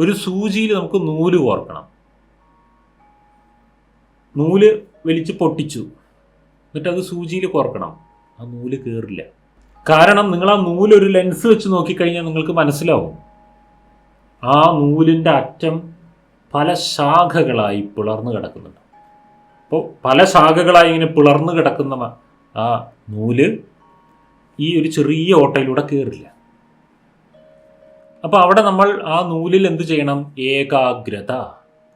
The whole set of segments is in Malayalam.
ഒരു സൂചിയിൽ നമുക്ക് നൂൽ കോർക്കണം. നൂൽ വലിച്ച് പൊട്ടിച്ചു. എന്നിട്ട് അത് സൂചിയിൽ കോർക്കണം. ആ നൂൽ കയറില്ല കാരണം നിങ്ങൾ ആ നൂൽ ഒരു ലെൻസ് വെച്ച് നോക്കിക്കഴിഞ്ഞാൽ നിങ്ങൾക്ക് മനസ്സിലാവും. ആ നൂലിന്റെ അറ്റം പല ശാഖകളായി പിളർന്നു കിടക്കുന്നുണ്ട്. അപ്പോൾ പല ശാഖകളായി ഇങ്ങനെ പിളർന്നു കിടക്കുന്ന ആ നൂൽ ഈ ഒരു ചെറിയ ഓട്ടയിലൂടെ കയറില്ല അപ്പോൾ അവിടെ നമ്മൾ ആ നൂലിൽ എന്ത് ചെയ്യണം? ഏകാഗ്രത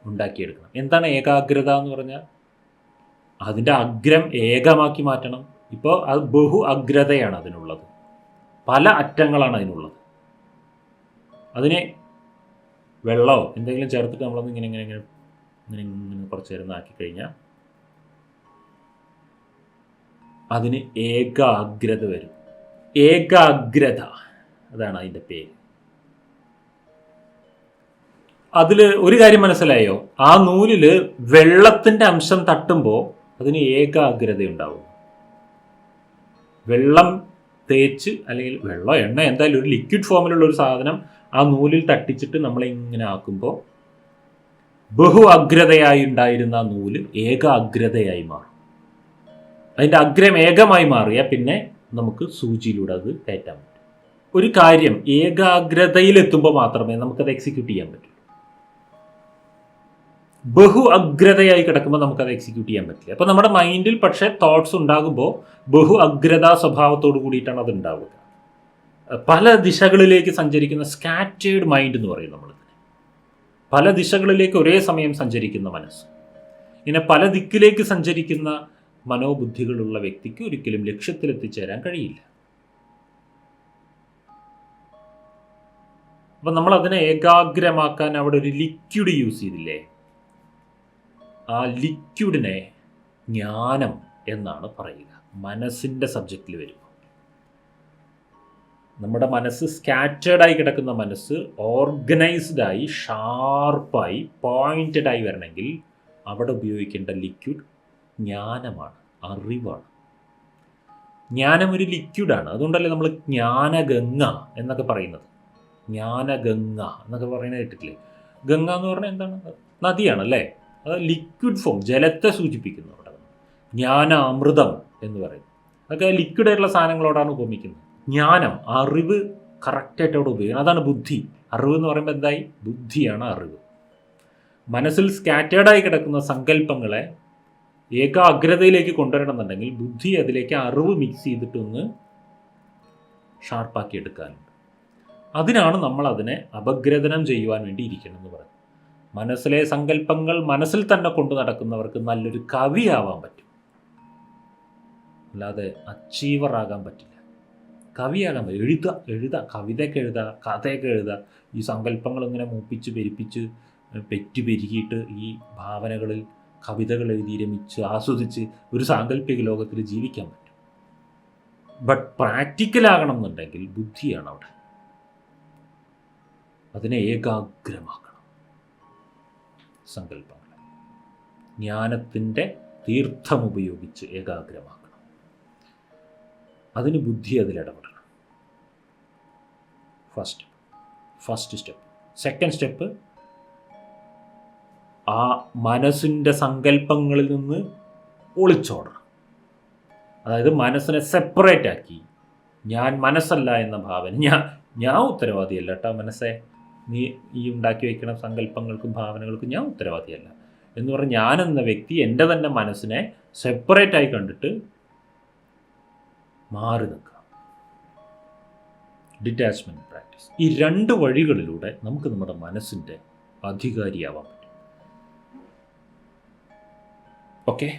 ഉണ്ടാക്കിയെടുക്കണം. എന്താണ് ഏകാഗ്രത എന്ന് പറഞ്ഞാൽ? അതിന്റെ അഗ്രം ഏകമാക്കി മാറ്റണം. ഇപ്പോൾ അത് ബഹു അഗ്രതയാണ് അതിനുള്ളത്. പല അറ്റങ്ങളാണ് അതിനുള്ളത്. അതിനെ വെള്ളമോ എന്തെങ്കിലും ചേർത്തിട്ട് നമ്മളൊന്ന് ഇങ്ങനെ ഇങ്ങനെ ഇങ്ങനെ ഇങ്ങനെ ഇങ്ങനെ കുറച്ച് നേരം ആക്കി കഴിഞ്ഞാൽ അതിന് ഏകാഗ്രത വരും. ഏകാഗ്രത. അതാണ് അതിന്റെ പേര്. അതിൽ ഒരു കാര്യം മനസ്സിലായോ? ആ നൂലിൽ വെള്ളത്തിന്റെ അംശം തട്ടുമ്പോൾ അതിന് ഏകാഗ്രത ഉണ്ടാവും വെള്ളം തേച്ച് അല്ലെങ്കിൽ വെള്ളം എണ്ണ എന്തായാലും ഒരു ലിക്വിഡ് ഫോമിലുള്ള ഒരു സാധനം ആ നൂലിൽ തട്ടിച്ചിട്ട് നമ്മൾ ഇങ്ങനെ ആക്കുമ്പോൾ ബഹു അഗ്രതയായി ഉണ്ടായിരുന്ന ആ നൂൽ ഏകാഗ്രതയായി മാറും. അതിന്റെ അഗ്രം ഏകമായി മാറിയാൽ പിന്നെ നമുക്ക് സൂചിയിലൂടെ അത് കയറ്റാൻ പറ്റും. ഒരു കാര്യം ഏകാഗ്രതയിലെത്തുമ്പോൾ മാത്രമേ നമുക്കത് എക്സിക്യൂട്ട് ചെയ്യാൻ പറ്റൂ. ബഹു അഗ്രതയായി കിടക്കുമ്പോൾ നമുക്കത് എക്സിക്യൂട്ട് ചെയ്യാൻ പറ്റില്ല. അപ്പോൾ നമ്മുടെ മൈൻഡിൽ പക്ഷേ തോട്ട്സ് ഉണ്ടാകുമ്പോൾ ബഹു അഗ്രതാ സ്വഭാവത്തോട് കൂടിയിട്ടാണ് അത് ഉണ്ടാവുക. പല ദിശകളിലേക്ക് സഞ്ചരിക്കുന്ന സ്കാറ്റേഡ് മൈൻഡ് എന്ന് പറയും നമ്മൾ പല ദിശകളിലേക്ക് ഒരേ സമയം സഞ്ചരിക്കുന്ന മനസ്സ്. ഇങ്ങനെ പല ദിക്കിലേക്ക് സഞ്ചരിക്കുന്ന മനോബുദ്ധികളുള്ള വ്യക്തിക്ക് ഒരിക്കലും ലക്ഷ്യത്തിലെത്തിച്ചേരാൻ കഴിയില്ല. അപ്പം നമ്മൾ അതിനെ ഏകാഗ്രമാക്കാൻ അവിടെ ഒരു ലിക്വിഡ് യൂസ് ചെയ്തില്ലേ? ആ ലിക്വിഡിനെ ജ്ഞാനം എന്നാണ് പറയുക. മനസ്സിന്റെ സബ്ജക്റ്റിൽ വരും നമ്മുടെ മനസ്സ് സ്കാറ്റേഡായി കിടക്കുന്ന മനസ്സ് ഓർഗനൈസ്ഡ് ആയി ഷാർപ്പായി പോയിന്റഡ് ആയി വരണമെങ്കിൽ അവിടെ ഉപയോഗിക്കേണ്ട ലിക്വിഡ് ജ്ഞാനമാണ് അറിവാണ്. ജ്ഞാനം ഒരു ലിക്വിഡാണ് അതുകൊണ്ടല്ലേ നമ്മൾ ജ്ഞാനഗംഗ എന്നൊക്കെ പറയുന്നത്. ജ്ഞാനഗംഗ എന്നൊക്കെ പറയുന്നത് കേട്ടിട്ടില്ലേ? ഗംഗ എന്ന് പറഞ്ഞാൽ എന്താണ്? നദിയാണ് അല്ലേ അത് ലിക്വിഡ് ഫോം ജലത്തെ സൂചിപ്പിക്കുന്നു അവിടെ. ജ്ഞാന അമൃതം എന്ന് പറയും അതൊക്കെ ലിക്വിഡ് ആയിട്ടുള്ള സാധനങ്ങളോടാണ് ഉപമിക്കുന്നത്. ജ്ഞാനം അറിവ് കറക്റ്റായിട്ട് അവിടെ ഉപയോഗിക്കണം അതാണ് ബുദ്ധി. അറിവ് എന്ന് പറയുമ്പോൾ എന്തായി? ബുദ്ധിയാണ് അറിവ്. മനസ്സിൽ സ്കാറ്റേഡായി കിടക്കുന്ന സങ്കല്പങ്ങളെ ഏകാഗ്രതയിലേക്ക് കൊണ്ടുവരണമെന്നുണ്ടെങ്കിൽ ബുദ്ധി അതിലേക്ക് അറിവ് മിക്സ് ചെയ്തിട്ടൊന്ന് ഷാർപ്പാക്കി എടുക്കാനുണ്ട്. അതിനാണ് നമ്മൾ അതിനെ അപഗ്രഥനം ചെയ്യുവാൻ വേണ്ടി ഇരിക്കണം എന്ന് പറയുന്നത്. മനസ്സിലെ സങ്കല്പങ്ങൾ മനസ്സിൽ തന്നെ കൊണ്ടു നടക്കുന്നവർക്ക് നല്ലൊരു കവിയാവാൻ പറ്റും. അല്ലാതെ അച്ചീവർ ആകാൻ പറ്റില്ല. കവിയാകാൻ പറ്റും എഴുതുക എഴുതുക കവിതയൊക്കെ എഴുതുക കഥയൊക്കെ എഴുതുക. ഈ സങ്കല്പങ്ങൾ ഇങ്ങനെ മൂപ്പിച്ച് പെരുപ്പിച്ച് പെറ്റു പെരുകിയിട്ട് ഈ ഭാവനകളിൽ കവിതകൾ എഴുതി രമിച്ച് ആസ്വദിച്ച് ഒരു സാങ്കല്പിക ലോകത്തിൽ ജീവിക്കാൻ പറ്റും. ബട്ട് പ്രാക്ടിക്കലാകണം എന്നുണ്ടെങ്കിൽ ബുദ്ധിയാണ് അവിടെ. അതിനെ ഏകാഗ്രമാക്കണം. സങ്കല്പങ്ങളെ ജ്ഞാനത്തിന്റെ തീർത്ഥം ഉപയോഗിച്ച് ഏകാഗ്രമാക്കണം. അതിന് ബുദ്ധി അതിലിടപെടണം first first step second step ആ മനസ്സിന്റെ സങ്കല്പങ്ങളിൽ നിന്ന് ഒളിച്ചോടണം. അതായത് മനസ്സിനെ സെപ്പറേറ്റ് ആക്കി. ഞാൻ മനസ്സല്ല എന്ന ഭാവന. ഞാൻ ഞാൻ ഉത്തരവാദിയല്ല കേട്ടോ മനസ്സെ. നീ ഈ ഉണ്ടാക്കി വയ്ക്കുന്ന സങ്കല്പങ്ങൾക്കും ഭാവനകൾക്കും ഞാൻ ഉത്തരവാദിയല്ല. എന്ന് പറഞ്ഞാൽ ഞാൻ എന്ന വ്യക്തി എന്റെ തന്നെ മനസ്സിനെ സെപ്പറേറ്റ് ആയി കണ്ടിട്ട് മാറി നിൽക്കുക ഡിറ്റാച്ച്മെന്റ് പ്രാക്ടീസ് ഈ രണ്ട് വഴികളിലൂടെ നമുക്ക് നമ്മുടെ മനസ്സിന്റെ അധികാരിയാവാൻ പറ്റും. ഓക്കെ